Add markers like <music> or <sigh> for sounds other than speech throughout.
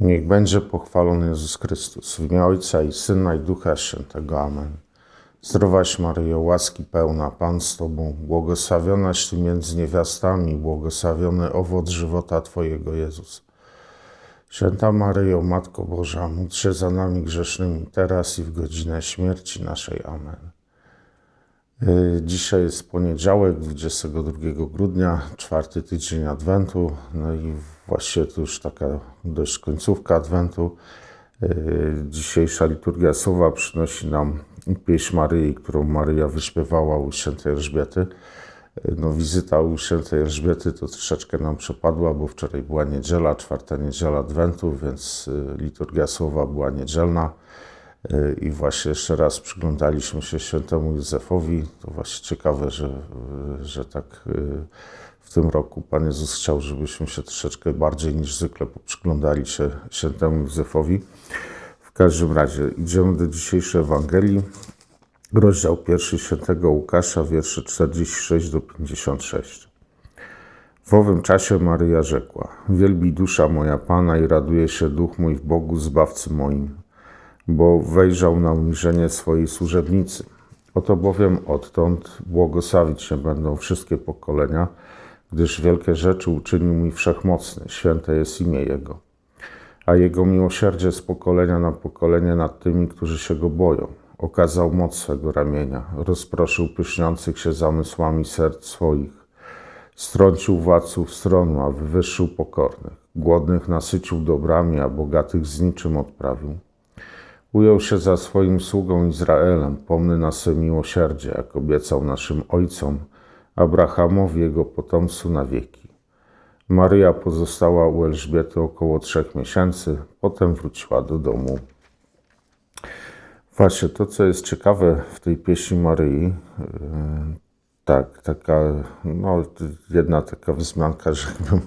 Niech będzie pochwalony Jezus Chrystus, w imię Ojca i Syna i Ducha Świętego. Amen. Zdrowaś Maryjo, łaski pełna, Pan z Tobą, błogosławionaś Ty między niewiastami, błogosławiony owoc żywota Twojego Jezus. Święta Maryjo, Matko Boża, módl się za nami grzesznymi, teraz i w godzinę śmierci naszej. Amen. Y, Dzisiaj jest poniedziałek, 22 grudnia, czwarty tydzień Adwentu, no i właściwie to już taka dość końcówka Adwentu. Y, Dzisiejsza liturgia słowa przynosi nam pieśń Maryi, którą Maryja wyśpiewała u świętej Elżbiety. Y, No, wizyta u świętej Elżbiety to troszeczkę nam przepadła, bo wczoraj była niedziela, czwarta niedziela Adwentu, więc y, liturgia słowa była niedzielna. I właśnie jeszcze raz przyglądaliśmy się świętemu Józefowi. To właśnie ciekawe, że, że tak w tym roku Pan Jezus chciał, żebyśmy się troszeczkę bardziej niż zwykle przyglądali się świętemu Józefowi. W każdym razie idziemy do dzisiejszej Ewangelii. Rozdział pierwszy świętego Łukasza, wiersze 46 do 56. W owym czasie Maryja rzekła: Wielbi dusza moja Pana i raduje się duch mój w Bogu Zbawcy moim bo wejrzał na uniżenie swojej służebnicy. Oto bowiem odtąd błogosławić się będą wszystkie pokolenia, gdyż wielkie rzeczy uczynił mi wszechmocny, święte jest imię Jego. A Jego miłosierdzie z pokolenia na pokolenie nad tymi, którzy się Go boją. Okazał moc swego ramienia, rozproszył pyszniących się zamysłami serc swoich. Strącił władców stronu, a wywyższył pokornych. Głodnych nasycił dobrami, a bogatych z niczym odprawił. Ujął się za swoim sługą Izraelem, pomny na swe miłosierdzie, jak obiecał naszym ojcom, Abrahamowi jego potomstwu na wieki. Maryja pozostała u Elżbiety około trzech miesięcy, potem wróciła do domu. Właśnie to, co jest ciekawe w tej pieśni Maryi, yy, tak, taka, no, jedna taka wzmianka, <laughs> rzekłbym,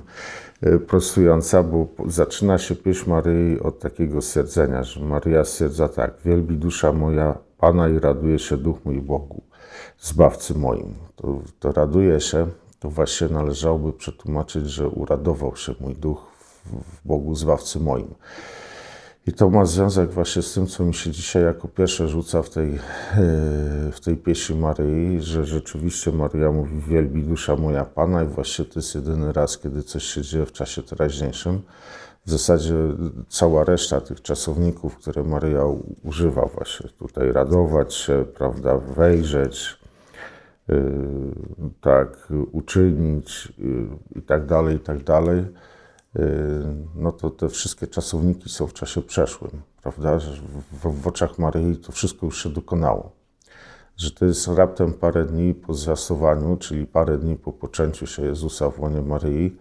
yy, prostująca, bo zaczyna się pieśń Maryi od takiego stwierdzenia, że Maryja stwierdza tak, wielbi dusza moja Pana i raduje się duch mój Bogu, Zbawcy moim. To, to raduje się, to właśnie należałoby przetłumaczyć, że uradował się mój duch w, Bogu Zbawcy moim. I to ma związek właśnie z tym, co mi się dzisiaj jako pierwsze rzuca w tej, w tej pieśni Maryi, że rzeczywiście Maryja mówi wielbi dusza moja Pana i właśnie to jest jedyny raz, kiedy coś się dzieje w czasie teraźniejszym. W zasadzie cała reszta tych czasowników, które Maryja używa właśnie tutaj, radować się, prawda, wejrzeć, yy, tak, uczynić yy, i tak dalej, i tak dalej, no to te wszystkie czasowniki są w czasie przeszłym, prawda? Że w, w oczach Maryi to wszystko już się dokonało. Że to jest raptem parę dni po zwiastowaniu, czyli parę dni po poczęciu się Jezusa w łonie Maryi.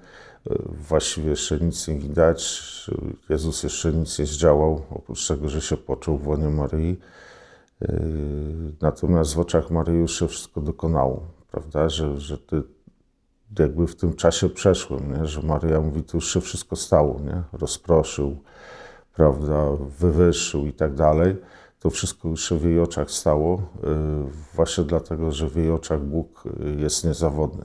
Właściwie jeszcze nic nie widać. Jezus jeszcze nic nie zdziałał, oprócz tego, że się począł w łonie Maryi. Natomiast w oczach Maryi już się wszystko dokonało, prawda? Że, że ty, jakby w tym czasie przeszłym, nie? że Maryja mówi, to już się wszystko stało, nie? rozproszył, prawda, wywyższył i tak dalej. To wszystko już się w jej oczach stało, właśnie dlatego, że w jej oczach Bóg jest niezawodny.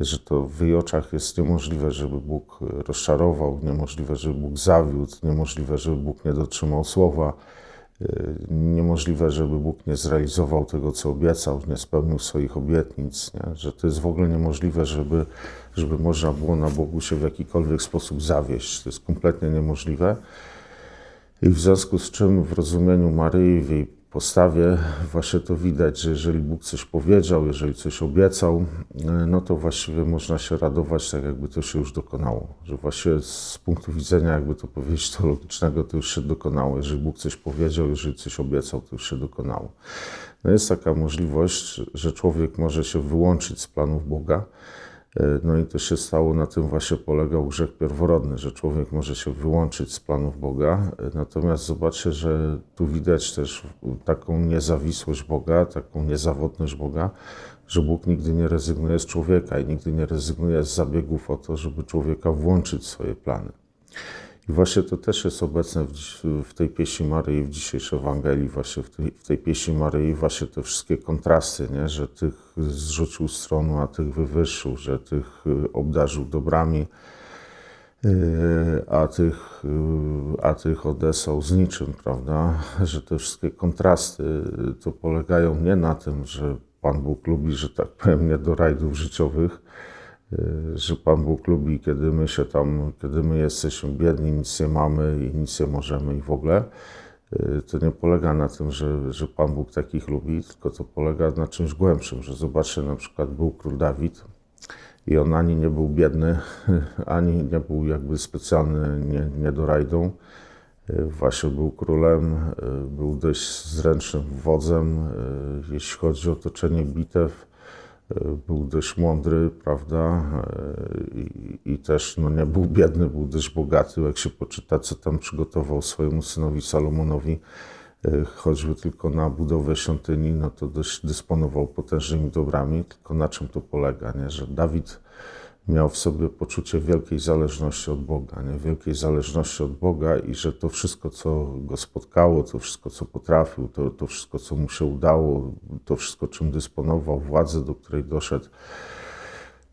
Że to w jej oczach jest niemożliwe, żeby Bóg rozczarował, niemożliwe, żeby Bóg zawiódł, niemożliwe, żeby Bóg nie dotrzymał słowa, niemożliwe, żeby Bóg nie zrealizował tego, co obiecał, nie spełnił swoich obietnic, nie? że to jest w ogóle niemożliwe, żeby, żeby można było na Bogu się w jakikolwiek sposób zawieść. To jest kompletnie niemożliwe. I w związku z czym w rozumieniu Maryi, w jej postawie właśnie to widać, że jeżeli Bóg coś powiedział, jeżeli coś obiecał, no to właściwie można się radować tak, jakby to się już dokonało. Że właściwie z punktu widzenia, jakby to powiedzieć <laughs> teologicznego, to już się dokonało. Jeżeli Bóg coś powiedział, jeżeli coś obiecał, to już się dokonało. No jest taka możliwość, że człowiek może się wyłączyć z planów Boga, no i to się stało, na tym właśnie polegał grzech pierworodny, że człowiek może się wyłączyć z planów Boga. Natomiast zobaczcie, że tu widać też taką niezawisłość Boga, taką niezawodność Boga, że Bóg nigdy nie rezygnuje z człowieka i nigdy nie rezygnuje z zabiegów o to, żeby człowieka włączyć w swoje plany. I właśnie to też jest obecne w, w tej pieśni Maryi, w dzisiejszej Ewangelii, właśnie w tej, w tej pieśni Maryi, właśnie te wszystkie kontrasty, nie? że tych zrzucił z tronu, a tych wywyższył, że tych obdarzył dobrami, Yy, a tych, yy, a tych odesłał z niczym, prawda? Że te wszystkie kontrasty to polegają nie na tym, że Pan Bóg lubi, że tak powiem, nie do rajdów życiowych, że Pan Bóg lubi, kiedy my się tam, kiedy my jesteśmy biedni, nic nie mamy i nic nie możemy i w ogóle. To nie polega na tym, że, że Pan Bóg takich lubi, tylko to polega na czymś głębszym, że zobaczcie, na przykład był król Dawid, i on ani nie był biedny, <laughs> ani nie był jakby specjalny niedorajdą. Właśnie był królem, był dość zręcznym wodzem, jeśli chodzi o toczenie bitew. Był dość mądry, prawda? I, I, też no, nie był biedny, był dość bogaty. Jak się poczyta, co tam przygotował swojemu synowi Salomonowi, choćby tylko na budowę świątyni, no to dość dysponował potężnymi dobrami, tylko na czym to polega, nie? że Dawid miał w sobie poczucie wielkiej zależności od Boga, nie? wielkiej zależności od Boga i że to wszystko, co go spotkało, to wszystko, co potrafił, to, to wszystko, co mu się udało, to wszystko, czym dysponował, władzę, do której doszedł,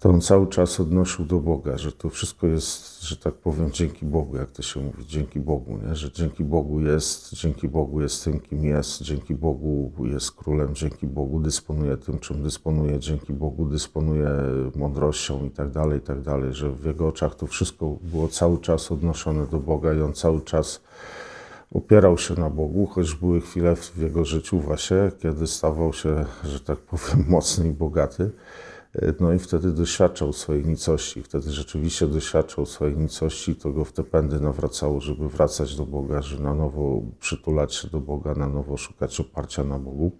to on cały czas odnosił do Boga, że to wszystko jest, że tak powiem, dzięki Bogu, jak to się mówi, dzięki Bogu, nie? że dzięki Bogu jest, dzięki Bogu jest tym, kim jest, dzięki Bogu jest królem, dzięki Bogu dysponuje tym, czym dysponuje, dzięki Bogu dysponuje mądrością i tak dalej, i tak dalej, że w jego oczach to wszystko było cały czas odnoszone do Boga i on cały czas opierał się na Bogu, choć były chwile w jego życiu właśnie, kiedy stawał się, że tak powiem, mocny i bogaty. No i wtedy doświadczał swojej nicości. Wtedy rzeczywiście doświadczał swojej nicości, to go w te pędy nawracało, żeby wracać do Boga, żeby na nowo przytulać się do Boga, na nowo szukać oparcia na Bogu.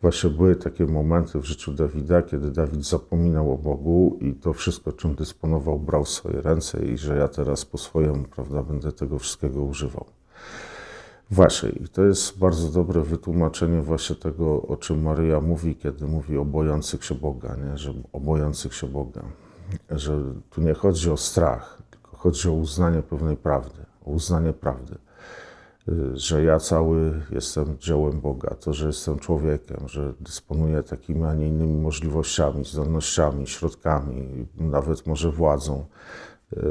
Właśnie były takie momenty w życiu Dawida, kiedy Dawid zapominał o Bogu i to wszystko, czym dysponował, brał w swoje ręce i że ja teraz po swojemu, prawda, będę tego wszystkiego używał. Właśnie, i to jest bardzo dobre wytłumaczenie właśnie tego, o czym Maryja mówi, kiedy mówi o bojących się Boga, nie? że o bojących się Boga. Że tu nie chodzi o strach, tylko chodzi o uznanie pewnej prawdy, o uznanie prawdy. Że ja cały jestem dziełem Boga, to, że jestem człowiekiem, że dysponuję takimi, a nie innymi możliwościami, zdolnościami, środkami, nawet może władzą,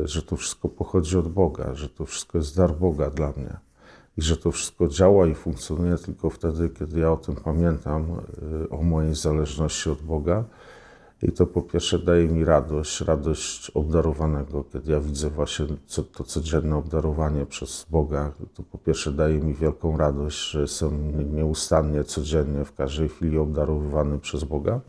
że to wszystko pochodzi od Boga, że to wszystko jest dar Boga dla mnie i że to wszystko działa i funkcjonuje tylko wtedy, kiedy ja o tym pamiętam, y, o mojej zależności od Boga. I to po pierwsze daje mi radość, radość obdarowanego, kiedy ja widzę właśnie to codzienne obdarowanie przez Boga. To po pierwsze daje mi wielką radość, że jestem nieustannie, codziennie, w każdej chwili obdarowywany przez Boga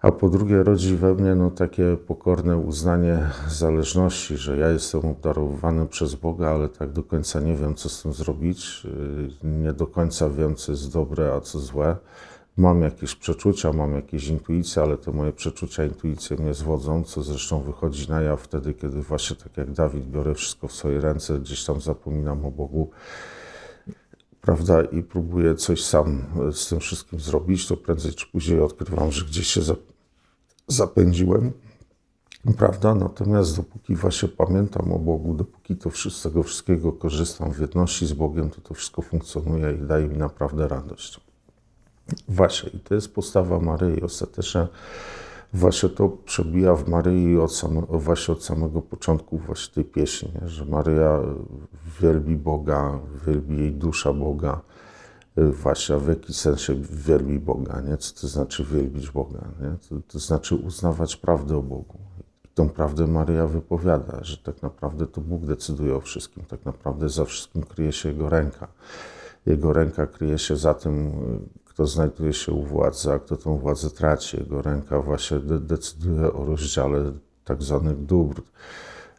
a po drugie rodzi we mnie no, takie pokorne uznanie zależności, że ja jestem obdarowany przez Boga, ale tak do końca nie wiem, co z tym zrobić. Y, nie do końca wiem, co jest dobre, a co złe. Mam jakieś przeczucia, mam jakieś intuicje, ale te moje przeczucia, intuicje mnie zwodzą, co zresztą wychodzi na jaw wtedy, kiedy właśnie tak jak Dawid biorę wszystko w swoje ręce, gdzieś tam zapominam o Bogu prawda, i próbuję coś sam z tym wszystkim zrobić, to prędzej czy później odkrywam, że gdzieś się zapędziłem, prawda? Natomiast dopóki właśnie pamiętam o Bogu, dopóki to tego wszystkiego korzystam w jedności z Bogiem, to to wszystko funkcjonuje i daje mi naprawdę radość. Właśnie, i to jest postawa Maryi. Ostatecznie właśnie to przebija w Maryi od właśnie od samego początku właśnie tej pieśni, nie? że Maryja wielbi Boga, wielbi jej dusza Boga, właśnie w jakiś sensie wielbi Boga, nie? Co to znaczy wielbić Boga, nie? To, to znaczy uznawać prawdę o Bogu. Tą prawdę Maryja wypowiada, że tak naprawdę to Bóg decyduje o wszystkim, tak naprawdę za wszystkim kryje się Jego ręka. Jego ręka kryje się za tym, kto znajduje się u władzy, a kto tą władzę traci. Jego ręka właśnie decyduje o rozdziale tak zwanych dóbr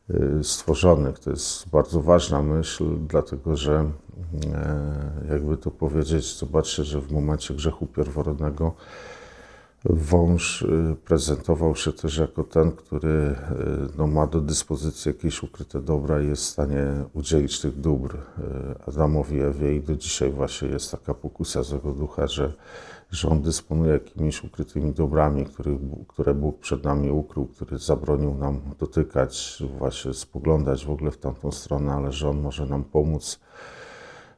y, stworzonych. To jest bardzo ważna myśl, dlatego że E, jakby to powiedzieć, zobaczcie, że w momencie grzechu pierworodnego wąż y, prezentował się też jako ten, który y, no, ma do dyspozycji jakieś ukryte dobra i jest w stanie udzielić tych dóbr y, Adamowi Ewie i do dzisiaj właśnie jest taka pokusa złego ducha, że, że on dysponuje jakimiś ukrytymi dobrami, które, które Bóg przed nami ukrył, który zabronił nam dotykać, właśnie spoglądać w ogóle w tamtą stronę, ale że on może nam pomóc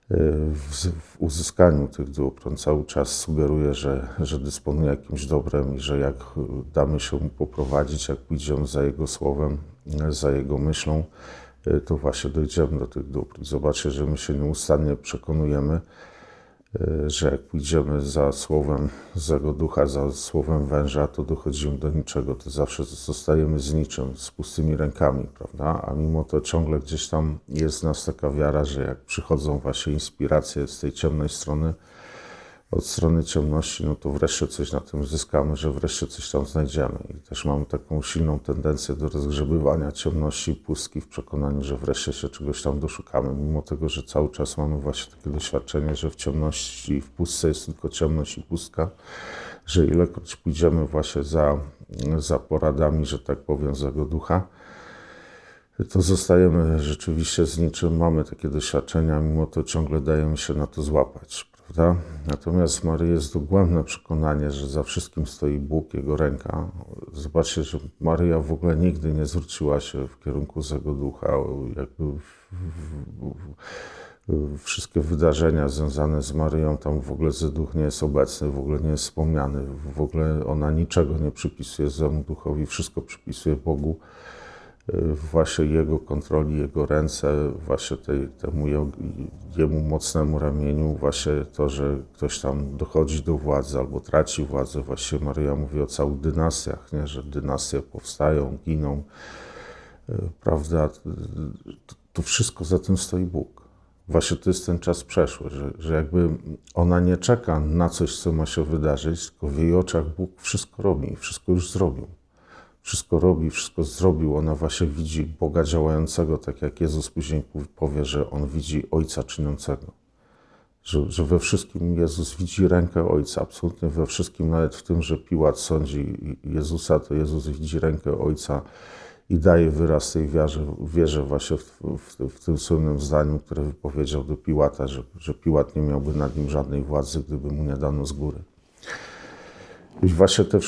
w, w uzyskaniu tych dóbr. On cały czas sugeruje, że, że dysponuje jakimś dobrem i że jak damy się mu poprowadzić, jak pójdziemy za jego słowem, za jego myślą, to właśnie dojdziemy do tych dóbr. I zobaczcie, że my się nieustannie przekonujemy, że jak pójdziemy za słowem złego ducha, za słowem węża, to dochodzimy do niczego. To zawsze zostajemy z niczym, z pustymi rękami, prawda? A mimo to ciągle gdzieś tam jest w nas taka wiara, że jak przychodzą właśnie inspiracje z tej ciemnej strony, od strony ciemności, no to wreszcie coś na tym zyskamy, że wreszcie coś tam znajdziemy. I też mamy taką silną tendencję do rozgrzebywania ciemności i pustki w przekonaniu, że wreszcie się czegoś tam doszukamy, mimo tego, że cały czas mamy właśnie takie doświadczenie, że w ciemności i w pustce jest tylko ciemność i pustka, że ilekroć pójdziemy właśnie za, za poradami, że tak powiem, złego ducha, to zostajemy rzeczywiście z niczym, mamy takie doświadczenia, mimo to ciągle dajemy się na to złapać prawda? Natomiast Marii jest dogłębne przekonanie, że za wszystkim stoi Bóg, Jego ręka. Zobaczcie, że Maryja w ogóle nigdy nie zwróciła się w kierunku złego ducha. Jakby w, w, w, wszystkie wydarzenia związane z Maryją, tam w ogóle zły duch nie jest obecny, w ogóle nie jest wspomniany, w ogóle ona niczego nie przypisuje złemu duchowi, wszystko przypisuje Bogu właśnie Jego kontroli, Jego ręce, właśnie tej, temu Jemu mocnemu ramieniu, właśnie to, że ktoś tam dochodzi do władzy albo traci władzę. Właśnie Maryja mówi o całych dynastiach, nie? że dynastie powstają, giną, e, prawda? To wszystko za tym stoi Bóg. Właśnie to jest ten czas przeszły, że, że jakby ona nie czeka na coś, co ma się wydarzyć, tylko w jej oczach Bóg wszystko robi, wszystko już zrobił wszystko robi, wszystko zrobił. Ona właśnie widzi Boga działającego, tak jak Jezus później powie, że on widzi Ojca czyniącego. Że, że we wszystkim Jezus widzi rękę Ojca, absolutnie we wszystkim, nawet w tym, że Piłat sądzi Jezusa, to Jezus widzi rękę Ojca i daje wyraz tej wierze, wierze właśnie w, w, w, tym słynnym zdaniu, które wypowiedział do Piłata, że, że Piłat nie miałby nad nim żadnej władzy, gdyby mu nie dano z góry. I właśnie te,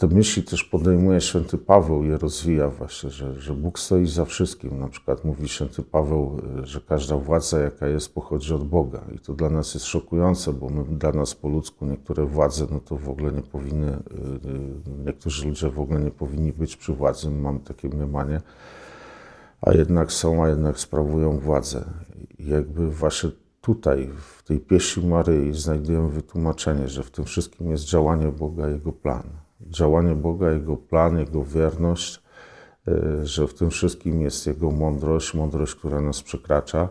te myśli też podejmuje święty Paweł, je rozwija właśnie, że, że Bóg stoi za wszystkim. Na przykład mówi święty Paweł, że każda władza, jaka jest, pochodzi od Boga. I to dla nas jest szokujące, bo my, dla nas po ludzku niektóre władze, no to w ogóle nie powinny, y, y, niektórzy ludzie w ogóle nie powinni być przy władzy. My mamy takie mniemanie, a jednak są, a jednak sprawują władzę. I jakby właśnie tutaj, w tej pieśni Maryi znajdujemy wytłumaczenie, że w tym wszystkim jest działanie Boga, Jego plan działanie Boga, Jego plan, Jego wierność, e, że w tym wszystkim jest Jego mądrość, mądrość, która nas przekracza,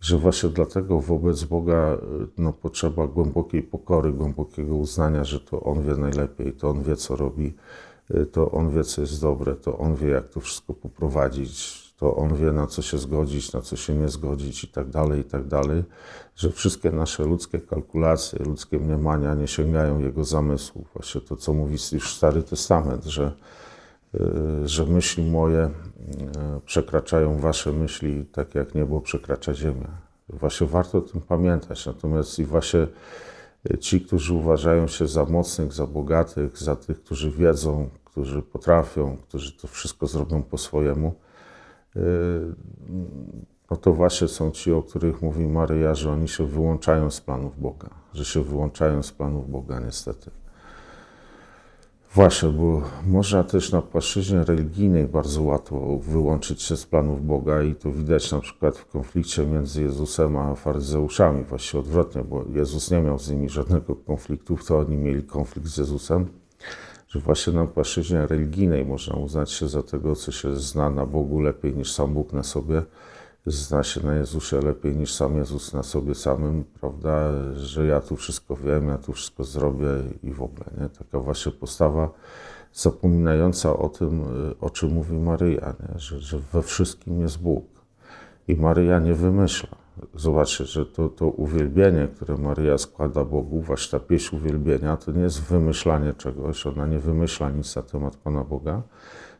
że właśnie dlatego wobec Boga e, no, potrzeba głębokiej pokory, głębokiego uznania, że to On wie najlepiej, to On wie, co robi, e, to On wie, co jest dobre, to On wie, jak to wszystko poprowadzić, to on wie, na co się zgodzić, na co się nie zgodzić i tak dalej, i tak dalej, że wszystkie nasze ludzkie kalkulacje, ludzkie mniemania nie sięgają jego zamysłów. Właśnie to, co mówi już Stary Testament, że, y, że myśli moje y, przekraczają wasze myśli, tak jak niebo przekracza ziemię. Właśnie warto o tym pamiętać. Natomiast i właśnie y, ci, którzy uważają się za mocnych, za bogatych, za tych, którzy wiedzą, którzy potrafią, którzy to wszystko zrobią po swojemu, no to właśnie są ci, o których mówi Maryja, że oni się wyłączają z planów Boga, że się wyłączają z planów Boga, niestety. Właśnie, bo można też na płaszczyźnie religijnej bardzo łatwo wyłączyć się z planów Boga i to widać na przykład w konflikcie między Jezusem a faryzeuszami, właśnie odwrotnie, bo Jezus nie miał z nimi żadnego konfliktu, to oni mieli konflikt z Jezusem że właśnie na płaszczyźnie religijnej można uznać się za tego, co się zna na Bogu lepiej niż sam Bóg na sobie, zna się na Jezusie lepiej niż sam Jezus na sobie samym, prawda, że ja tu wszystko wiem, ja tu wszystko zrobię i w ogóle, nie? Taka właśnie postawa zapominająca o tym, o czym mówi Maryja, nie? Że, że we wszystkim jest Bóg. I Maryja nie wymyśla. Zobaczcie, że to, to uwielbienie, które Maryja składa Bogu, właśnie ta pieśń uwielbienia, to nie jest wymyślanie czegoś, ona nie wymyśla nic na temat Pana Boga,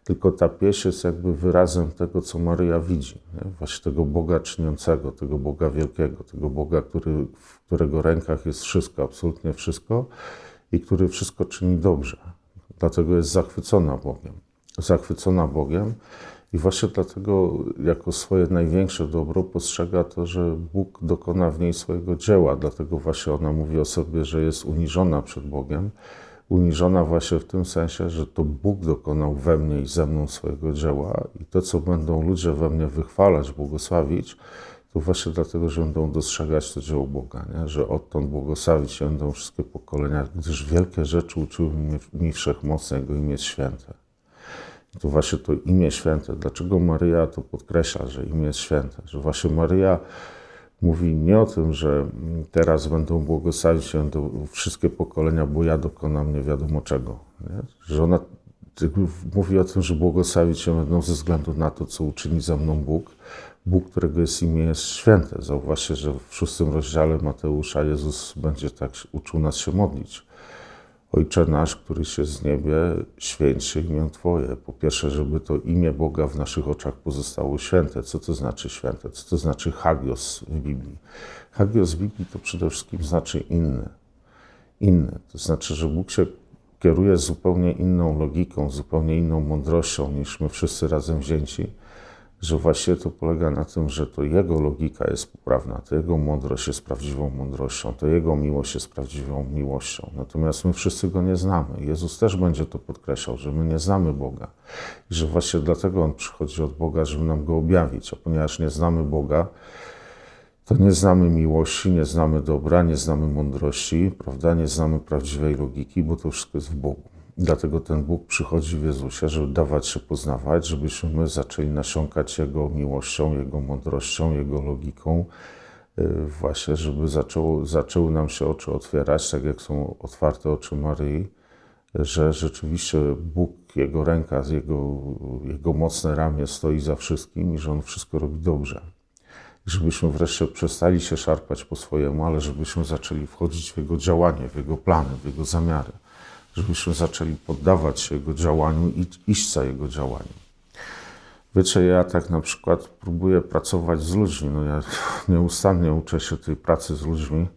tylko ta pieśń jest jakby wyrazem tego, co Maryja widzi. Nie? Właśnie tego Boga czyniącego, tego Boga wielkiego, tego Boga, który, w którego rękach jest wszystko, absolutnie wszystko i który wszystko czyni dobrze. Dlatego jest zachwycona Bogiem. Zachwycona Bogiem I właśnie dlatego jako swoje największe dobro postrzega to, że Bóg dokona w niej swojego dzieła. Dlatego właśnie ona mówi o sobie, że jest uniżona przed Bogiem. Uniżona właśnie w tym sensie, że to Bóg dokonał we mnie i ze mną swojego dzieła i to, co będą ludzie we mnie wychwalać, błogosławić, to właśnie dlatego, że będą dostrzegać to dzieło Boga, nie? że odtąd błogosławić się będą wszystkie pokolenia, gdyż wielkie rzeczy uczyły mi, mi wszechmocne, Jego imię święte. To właśnie to imię święte. Dlaczego Maryja to podkreśla, że imię jest święte? Że właśnie Maryja mówi nie o tym, że teraz będą błogosławić się wszystkie pokolenia, bo ja dokonam nie wiadomo czego. Nie? Że ona mówi o tym, że błogosławić się będą ze względu na to, co uczyni ze mną Bóg. Bóg, którego jest imię, jest święte. Zauważcie, że w szóstym rozdziale Mateusza Jezus będzie tak uczył nas się modlić. Ojcze nasz, któryś jest w niebie, święć się imię Twoje. Po pierwsze, żeby to imię Boga w naszych oczach pozostało święte. Co to znaczy święte? Co to znaczy hagios w Biblii? Hagios w Biblii to przede wszystkim znaczy inny. Inny. To znaczy, że Bóg się kieruje zupełnie inną logiką, zupełnie inną mądrością niż my wszyscy razem wzięci że właśnie to polega na tym, że to jego logika jest poprawna, to jego mądrość jest prawdziwą mądrością, to jego miłość jest prawdziwą miłością. Natomiast my wszyscy go nie znamy. Jezus też będzie to podkreślał, że my nie znamy Boga i że właśnie dlatego on przychodzi od Boga, żeby nam go objawić. A ponieważ nie znamy Boga, to nie znamy miłości, nie znamy dobra, nie znamy mądrości, prawda? Nie znamy prawdziwej logiki, bo to wszystko jest w Bogu. Dlatego ten Bóg przychodzi w Jezusie, żeby dawać się poznawać, żebyśmy my zaczęli nasiąkać Jego miłością, Jego mądrością, Jego logiką, y, właśnie, żeby zaczęło, zaczęły nam się oczy otwierać, tak jak są otwarte oczy Maryi, że rzeczywiście Bóg, Jego ręka, Jego, Jego mocne ramię stoi za wszystkim i że On wszystko robi dobrze. Żebyśmy wreszcie przestali się szarpać po swojemu, ale żebyśmy zaczęli wchodzić w Jego działanie, w Jego plany, w Jego zamiary żebyśmy zaczęli poddawać się Jego działaniu i iść za Jego działaniem. Wiecie, ja tak na przykład próbuję pracować z ludźmi. No ja <laughs> nieustannie uczę się tej pracy z ludźmi.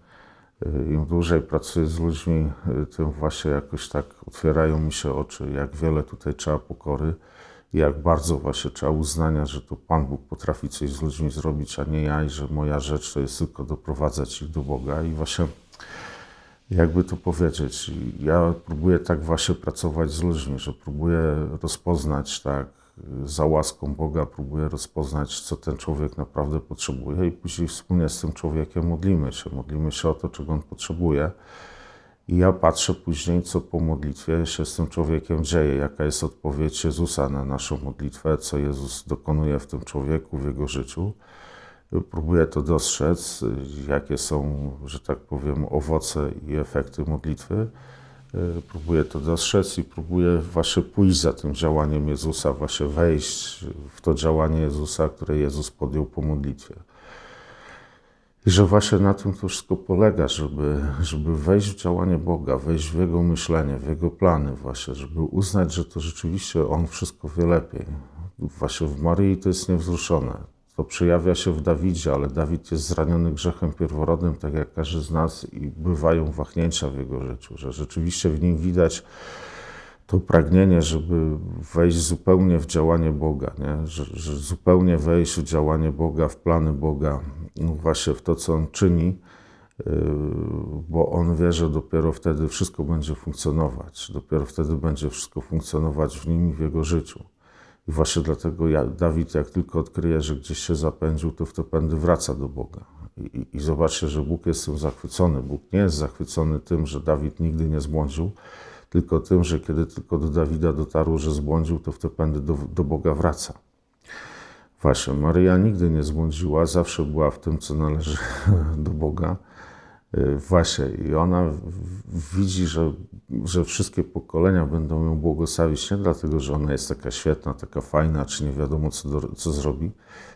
Im dłużej pracuję z ludźmi, tym właśnie jakoś tak otwierają mi się oczy, jak wiele tutaj trzeba pokory, jak bardzo właśnie trzeba uznania, że to Pan Bóg potrafi coś z ludźmi zrobić, a nie ja, i że moja rzecz to jest tylko doprowadzać ich do Boga. I właśnie jakby to powiedzieć, ja próbuję tak właśnie pracować z ludźmi, że próbuję rozpoznać tak za łaską Boga, próbuję rozpoznać, co ten człowiek naprawdę potrzebuje i później wspólnie z tym człowiekiem modlimy się, modlimy się o to, czego on potrzebuje. I ja patrzę później, co po modlitwie się z tym człowiekiem dzieje, jaka jest odpowiedź Jezusa na naszą modlitwę, co Jezus dokonuje w tym człowieku, w jego życiu próbuję to dostrzec, jakie są, że tak powiem, owoce i efekty modlitwy. Próbuję to dostrzec i próbuję właśnie pójść za tym działaniem Jezusa, właśnie wejść w to działanie Jezusa, które Jezus podjął po modlitwie. I że właśnie na tym to wszystko polega, żeby, żeby wejść w działanie Boga, wejść w Jego myślenie, w Jego plany właśnie, żeby uznać, że to rzeczywiście On wszystko wie lepiej. Właśnie w Maryi to jest niewzruszone. To przejawia się w Dawidzie, ale Dawid jest zraniony grzechem pierworodnym, tak jak każdy z nas, i bywają wahnięcia w jego życiu, że rzeczywiście w nim widać to pragnienie, żeby wejść zupełnie w działanie Boga, nie? Że, że zupełnie wejść w działanie Boga, w plany Boga, no właśnie w to, co On czyni, yy, bo On wie, że dopiero wtedy wszystko będzie funkcjonować, dopiero wtedy będzie wszystko funkcjonować w Nim i w Jego życiu. I właśnie dlatego ja, Dawid, jak tylko odkryje, że gdzieś się zapędził, to w to pędy wraca do Boga. I, I, zobaczcie, że Bóg jest tym zachwycony. Bóg nie jest zachwycony tym, że Dawid nigdy nie zbłądził, tylko tym, że kiedy tylko do Dawida dotarło, że zbłądził, to w te pędy do, do Boga wraca. Właśnie, Maryja nigdy nie zbłądziła, zawsze była w tym, co należy <laughs> do Boga. Y, właśnie, i ona widzi, że, że wszystkie pokolenia będą ją błogosławić nie dlatego, że ona jest taka świetna, taka fajna, czy nie wiadomo, co, do, co zrobi,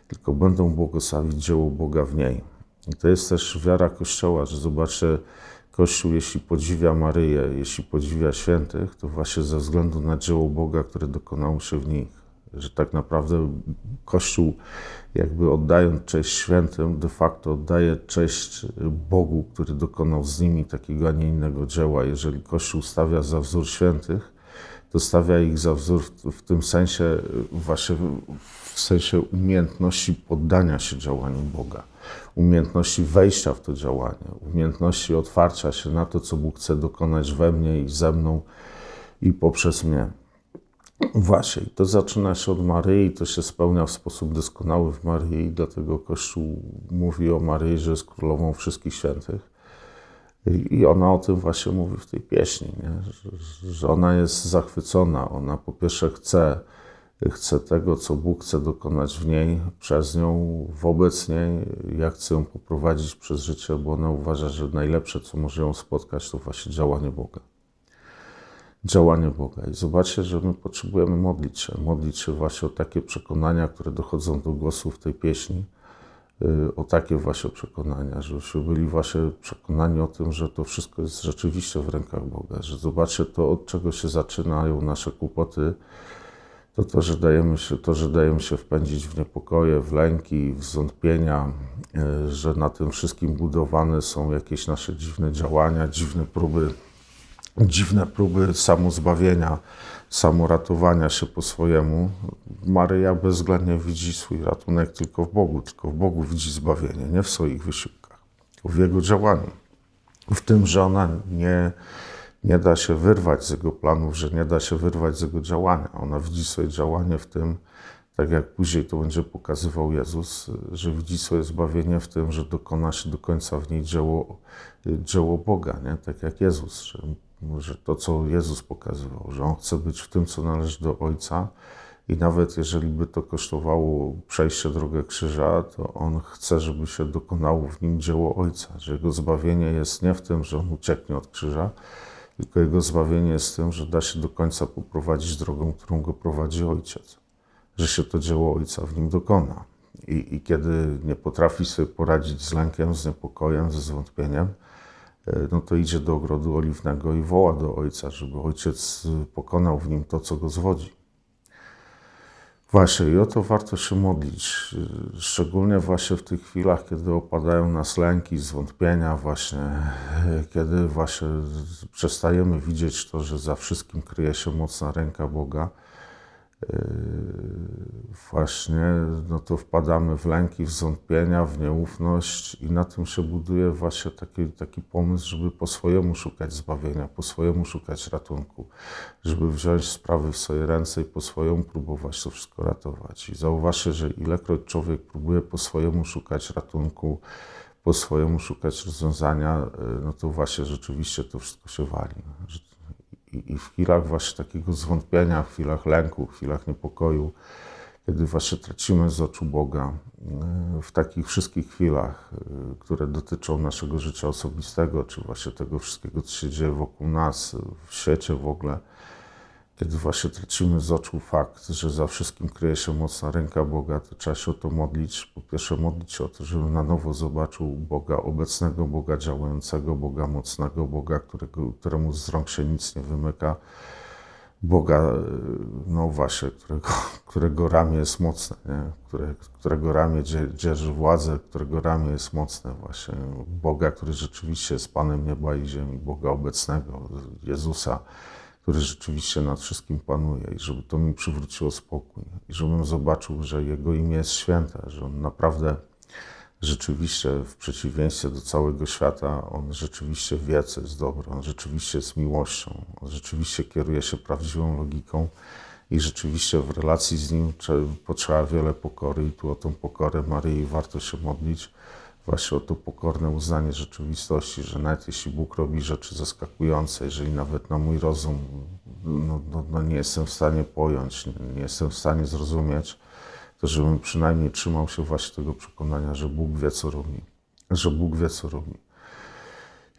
tylko będą błogosławić dzieło Boga w niej. I to jest też wiara Kościoła, że zobaczcie, Kościół, jeśli podziwia Maryję, jeśli podziwia świętych, to właśnie ze względu na dzieło Boga, które dokonało się w nich że tak naprawdę Kościół, jakby oddając cześć świętym, de facto oddaje cześć Bogu, który dokonał z nimi takiego, a nie innego dzieła. Jeżeli Kościół stawia za wzór świętych, to stawia ich za wzór w, w tym sensie, właśnie w sensie umiejętności poddania się działaniu Boga, umiejętności wejścia w to działanie, umiejętności otwarcia się na to, co Bóg chce dokonać we mnie i ze mną i poprzez mnie. Właśnie, to zaczyna się od Maryi, to się spełnia w sposób doskonały w Maryi, dlatego Kościół mówi o Maryi, że jest królową wszystkich świętych. I ona o tym właśnie mówi w tej pieśni? Że, że ona jest zachwycona. Ona po pierwsze chce, chce tego, co Bóg chce dokonać w niej, przez nią, wobec niej, jak chce ją poprowadzić przez życie, bo ona uważa, że najlepsze, co może ją spotkać, to właśnie działanie Boga działanie Boga. I zobaczcie, że my potrzebujemy modlić się, modlić się właśnie o takie przekonania, które dochodzą do głosu w tej pieśni, y, o takie właśnie przekonania, żebyśmy byli właśnie przekonani o tym, że to wszystko jest rzeczywiście w rękach Boga, że zobaczcie to, od czego się zaczynają nasze kłopoty, to to, że dajemy się, to, że dajemy się wpędzić w niepokoje, w lęki, w zwątpienia, y, że na tym wszystkim budowane są jakieś nasze dziwne działania, dziwne próby dziwne próby samozbawienia, samoratowania się po swojemu. Maryja bezwzględnie widzi swój ratunek tylko w Bogu, tylko w Bogu widzi zbawienie, nie w swoich wysiłkach, w Jego działaniu. W tym, że ona nie, nie da się wyrwać z Jego planów, że nie da się wyrwać z Jego działania. Ona widzi swoje działanie w tym, tak jak później to będzie pokazywał Jezus, że widzi swoje zbawienie w tym, że dokona się do końca w niej dzieło, dzieło Boga, nie? tak jak Jezus, że, że to, co Jezus pokazywał, że On chce być w tym, co należy do Ojca i nawet jeżeli by to kosztowało przejście drogę krzyża, to On chce, żeby się dokonało w nim dzieło Ojca, że Jego zbawienie jest nie w tym, że On ucieknie od krzyża, tylko Jego zbawienie jest w tym, że da się do końca poprowadzić drogą, którą Go prowadzi Ojciec że się to dzieło Ojca w nim dokona. I, I kiedy nie potrafi sobie poradzić z lękiem, z niepokojem, ze zwątpieniem, no to idzie do ogrodu oliwnego i woła do Ojca, żeby Ojciec pokonał w nim to, co go zwodzi. Właśnie i o to warto się modlić, e, szczególnie właśnie w tych chwilach, kiedy opadają nas lęki, zwątpienia, właśnie, e, kiedy właśnie przestajemy widzieć to, że za wszystkim kryje się mocna ręka Boga właśnie, no to wpadamy w lęki, w zwątpienia, w nieufność i na tym się buduje właśnie taki, taki pomysł, żeby po swojemu szukać zbawienia, po swojemu szukać ratunku, żeby wziąć sprawy w swoje ręce i po swojemu próbować to wszystko ratować. I zauważcie, że ilekroć człowiek próbuje po swojemu szukać ratunku, po swojemu szukać rozwiązania, no to właśnie rzeczywiście to wszystko się wali. I w chwilach właśnie takiego zwątpienia, w chwilach lęku, w chwilach niepokoju, kiedy właśnie tracimy z oczu Boga, y, w takich wszystkich chwilach, y, które dotyczą naszego życia osobistego, czy właśnie tego wszystkiego, co się dzieje wokół nas, w świecie w ogóle, kiedy właśnie tracimy z oczu fakt, że za wszystkim kryje się mocna ręka Boga, to trzeba się o to modlić. Po pierwsze, modlić się o to, żeby na nowo zobaczył Boga obecnego, Boga działającego, Boga mocnego, Boga, którego, któremu z rąk się nic nie wymyka. Boga, no właśnie, którego, którego ramię jest mocne, nie? Które, którego ramię dzie- dzierży władzę, którego ramię jest mocne właśnie. Boga, który rzeczywiście jest Panem nieba i ziemi, Boga obecnego, Jezusa, który rzeczywiście nad wszystkim panuje i żeby to mi przywróciło spokój i żebym zobaczył, że Jego imię jest święte, że On naprawdę rzeczywiście w przeciwieństwie do całego świata, On rzeczywiście wie, co jest dobre, On rzeczywiście jest miłością, On rzeczywiście kieruje się prawdziwą logiką i rzeczywiście w relacji z Nim trze- potrzeba wiele pokory i tu o tą pokorę Maryi warto się modlić, właśnie o to pokorne uznanie rzeczywistości, że nawet jeśli Bóg robi rzeczy zaskakujące, jeżeli nawet na mój rozum no, no, no nie jestem w stanie pojąć, nie, nie jestem w stanie zrozumieć, to żebym przynajmniej trzymał się właśnie tego przekonania, że Bóg wie, co robi, że Bóg wie, co robi.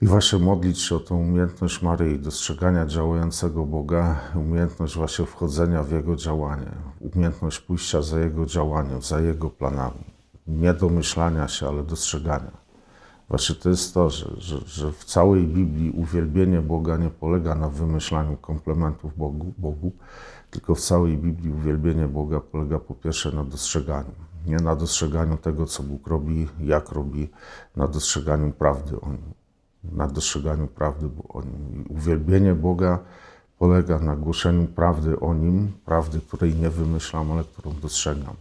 I właśnie modlić się o tą umiejętność Maryi, dostrzegania działającego Boga, umiejętność właśnie wchodzenia w Jego działanie, umiejętność pójścia za Jego działaniem, za Jego planami. Nie domyślania się, ale dostrzegania. Właśnie to jest to, że, że, że w całej Biblii uwielbienie Boga nie polega na wymyślaniu komplementów Bogu, Bogu, tylko w całej Biblii uwielbienie Boga polega po pierwsze na dostrzeganiu. Nie na dostrzeganiu tego, co Bóg robi, jak robi, na dostrzeganiu prawdy o Nim. Na dostrzeganiu prawdy o Nim. Uwielbienie Boga polega na głoszeniu prawdy o Nim, prawdy, której nie wymyślam, ale którą dostrzegam.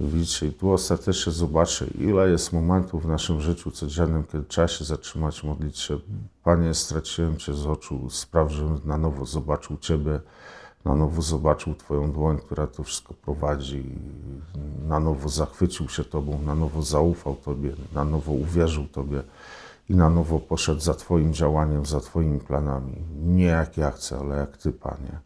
Widzicie, i tu ostatecznie zobaczę, ile jest momentów w naszym życiu codziennym, kiedy trzeba się zatrzymać, modlić się. Panie, straciłem Cię z oczu, spraw, żebym na nowo zobaczył Ciebie, na nowo zobaczył Twoją dłoń, która to wszystko prowadzi, na nowo zachwycił się Tobą, na nowo zaufał Tobie, na nowo uwierzył Tobie i na nowo poszedł za Twoim działaniem, za Twoimi planami. Nie jak ja chcę, ale jak Ty, Panie.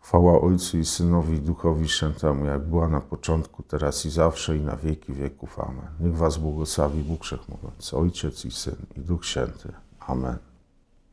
Chwała Ojcu i Synowi Duchowi Świętemu, jak była na początku, teraz i zawsze, i na wieki wieków. Amen. Niech Was błogosławi Bóg Wszechmogący, Ojciec i Syn i Duch Święty. Amen.